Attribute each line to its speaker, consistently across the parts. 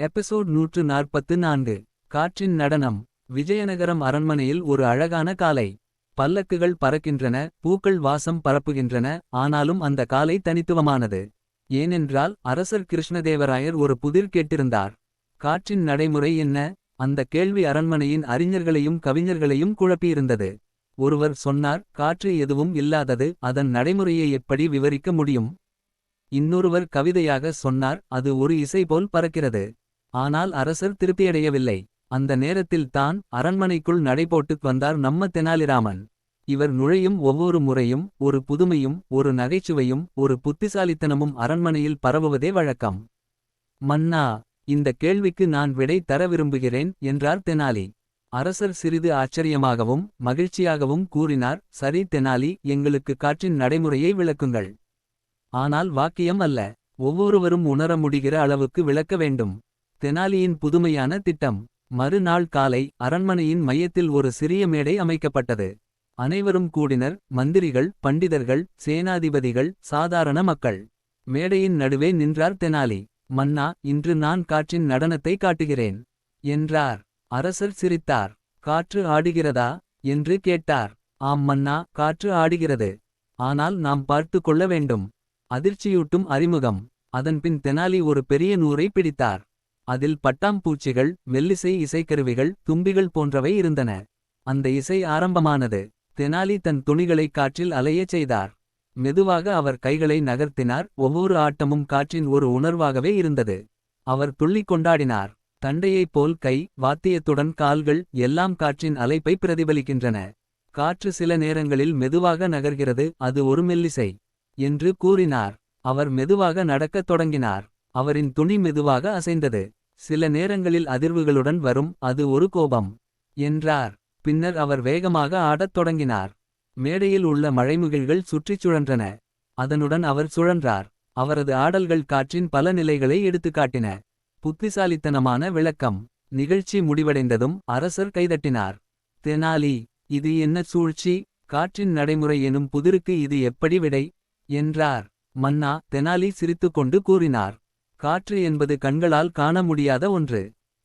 Speaker 1: Episode நூற்று நாற்பத்து நான்கு. காற்றின் நடனம். விஜயநகரம் அரண்மனையில் ஒரு அழகான காலை. பல்லக்குகள் பறக்கின்றன பூக்கள் வாசம் பரப்புகின்றன ஆனாலும் அந்த காலை தனித்துவமானது. ஏனென்றால் அரசர் கிருஷ்ணதேவராயர் ஒரு புதிர் கேட்டிருந்தார். காற்றின் நடைமுறை என்ன? அந்த கேள்வி அரண்மனையின் அறிஞர்களையும் கவிஞர்களையும் குழப்பியிருந்தது. ஒருவர் சொன்னார் காற்று எதுவும் இல்லாதது அதன் நடைமுறையை எப்படி விவரிக்க முடியும்? இன்னொருவர் கவிதையாக சொன்னார் அது ஒரு இசை போல் பறக்கிறது. ஆனால் அரசர் திருப்தியடையவில்லை. அந்த நேரத்தில் தான் அரண்மனைக்குள் நடைபோட்டுக் வந்தார் நம்ம தெனாலிராமன். இவர் நுழையும் ஒவ்வொரு முறையும் ஒரு புதுமையும் ஒரு நகைச்சுவையும் ஒரு புத்திசாலித்தனமும் அரண்மனையில் பரவுவதே வழக்கம். மன்னா இந்த கேள்விக்கு நான் விடை தர விரும்புகிறேன் என்றார் தெனாலி. அரசர் சிறிது ஆச்சரியமாகவும் மகிழ்ச்சியாகவும் கூறினார் சரி தெனாலி எங்களுக்கு காற்றின் நடைமுறையை விளக்குங்கள். ஆனால் வாக்கியம் அல்ல. ஒவ்வொருவரும் உணர முடிகிற அளவுக்கு விளக்க வேண்டும். தெனாலியின் புதுமையான திட்டம் மறுநாள் காலை அரண்மனையின் மையத்தில் ஒரு சிறிய மேடை அமைக்கப்பட்டது. அனைவரும் கூடினர் மந்திரிகள் பண்டிதர்கள் சேனாதிபதிகள் சாதாரண மக்கள். மேடையின் நடுவே நின்றார் தெனாலி. மன்னா இன்று நான் காற்றின் நடனத்தை காட்டுகிறேன் என்றார். அரசர் சிரித்தார். காற்று ஆடுகிறதா? என்று கேட்டார். ஆம் மன்னா காற்று ஆடுகிறது. ஆனால் நாம் பார்த்து கொள்ள வேண்டும். அதிர்ச்சியூட்டும் அறிமுகம். அதன்பின் தெனாலி ஒரு பெரிய நூரை பிடித்தார். அதில் பட்டாம்பூச்சிகள் மெல்லிசை இசைக்கருவிகள் தும்பிகள் போன்றவை இருந்தன. அந்த இசை ஆரம்பமானது. தெனாலி தன் துணிகளை காற்றில் அலையச் செய்தார். மெதுவாக அவர் கைகளை நகர்த்தினார். ஒவ்வொரு ஆட்டமும் காற்றின் ஒரு உணர்வாகவே இருந்தது. அவர் துள்ளிக் கொண்டாடினார். தண்டையைப் போல் கை வாத்தியத்துடன் கால்கள் எல்லாம் காற்றின் அலைப்பை பிரதிபலிக்கின்றன. காற்று சில நேரங்களில் மெதுவாக நகர்கிறது. அது ஒரு மெல்லிசை என்று கூறினார். அவர் மெதுவாக நடக்கத் தொடங்கினார். அவரின் துணி மெதுவாக அசைந்தது. சில நேரங்களில் அதிர்வுகளுடன் வரும் அது ஒரு கோபம் என்றார். பின்னர் அவர் வேகமாக ஆடத் தொடங்கினார். மேடையில் உள்ள மழைமுகில்கள் சுற்றிச் சுழன்றன. அதனுடன் அவர் சுழன்றார். அவரது ஆடல்கள் காற்றின் பல நிலைகளை எடுத்துக்காட்டின புத்திசாலித்தனமான விளக்கம். நிகழ்ச்சி முடிவடைந்ததும் அரசர் கைதட்டினார். தெனாலி இது என்ன சூழ்ச்சி? காற்றின் நடைமுறை எனும் புதிருக்கு இது எப்படி விடை? என்றார். மன்னா தெனாலி சிரித்துக்கொண்டு கூறினார். காற்று என்பது கண்களால் காண முடியாத ஒன்று.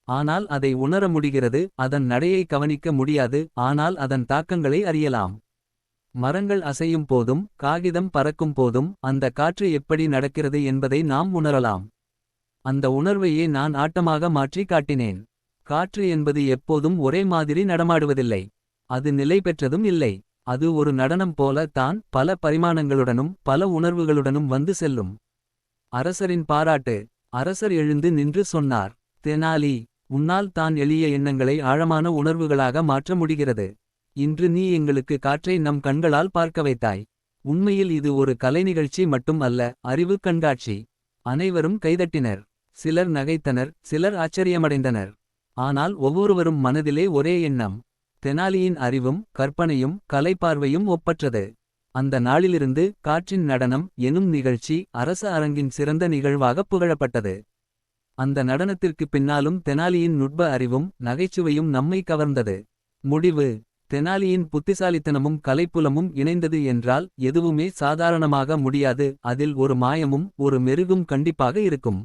Speaker 1: ஆனால் அதை உணர முடிகிறது அதன் நடையை கவனிக்க முடியாது ஆனால் அதன் தாக்கங்களை அறியலாம். மரங்கள் அசையும் போதும் காகிதம் பறக்கும் போதும் அந்த காற்று எப்படி நடக்கிறது என்பதை நாம் உணரலாம். அந்த உணர்வையே நான் ஆட்டமாக மாற்றி காட்டினேன். காற்று என்பது எப்போதும் ஒரே மாதிரி நடமாடுவதில்லை. அது நிலை பெற்றதும் இல்லை. அது ஒரு நடனம் போல தான் பல பரிமாணங்களுடனும் பல உணர்வுகளுடனும் வந்து செல்லும். அரசரின் பாராட்டு. அரசர் எழுந்து நின்று சொன்னார் தெனாலி உன்னால் தான் எளிய எண்ணங்களை ஆழமான உணர்வுகளாக மாற்ற முடிகிறது. இன்று நீ எங்களுக்கு காற்றை நம் கண்களால் பார்க்க வைத்தாய். உண்மையில் இது ஒரு கலை நிகழ்ச்சி மட்டும் அல்ல அறிவு கண்காட்சி. அனைவரும் கைதட்டினர். சிலர் நகைத்தனர் சிலர் ஆச்சரியமடைந்தனர். ஆனால் ஒவ்வொருவரும் மனதிலே ஒரே எண்ணம். தெனாலியின் அறிவும் கற்பனையும் கலைப்பார்வையும் ஒப்பற்றது. அந்த நாளிலிருந்து காற்றின் நடனம் எனும் நிகழ்ச்சி அரச அரங்கின் சிறந்த நிகழ்வாகப் புகழப்பட்டது. அந்த நடனத்திற்கு பின்னாலும் தெனாலியின் நுட்ப அறிவும் நகைச்சுவையும் நம்மை கவர்ந்தது. முடிவு தெனாலியின் புத்திசாலித்தனமும் கலைப்புலமும் இணைந்தது என்றால் எதுவுமே சாதாரணமாக முடியாது அதில் ஒரு மாயமும் ஒரு மெருகும் கண்டிப்பாக இருக்கும்.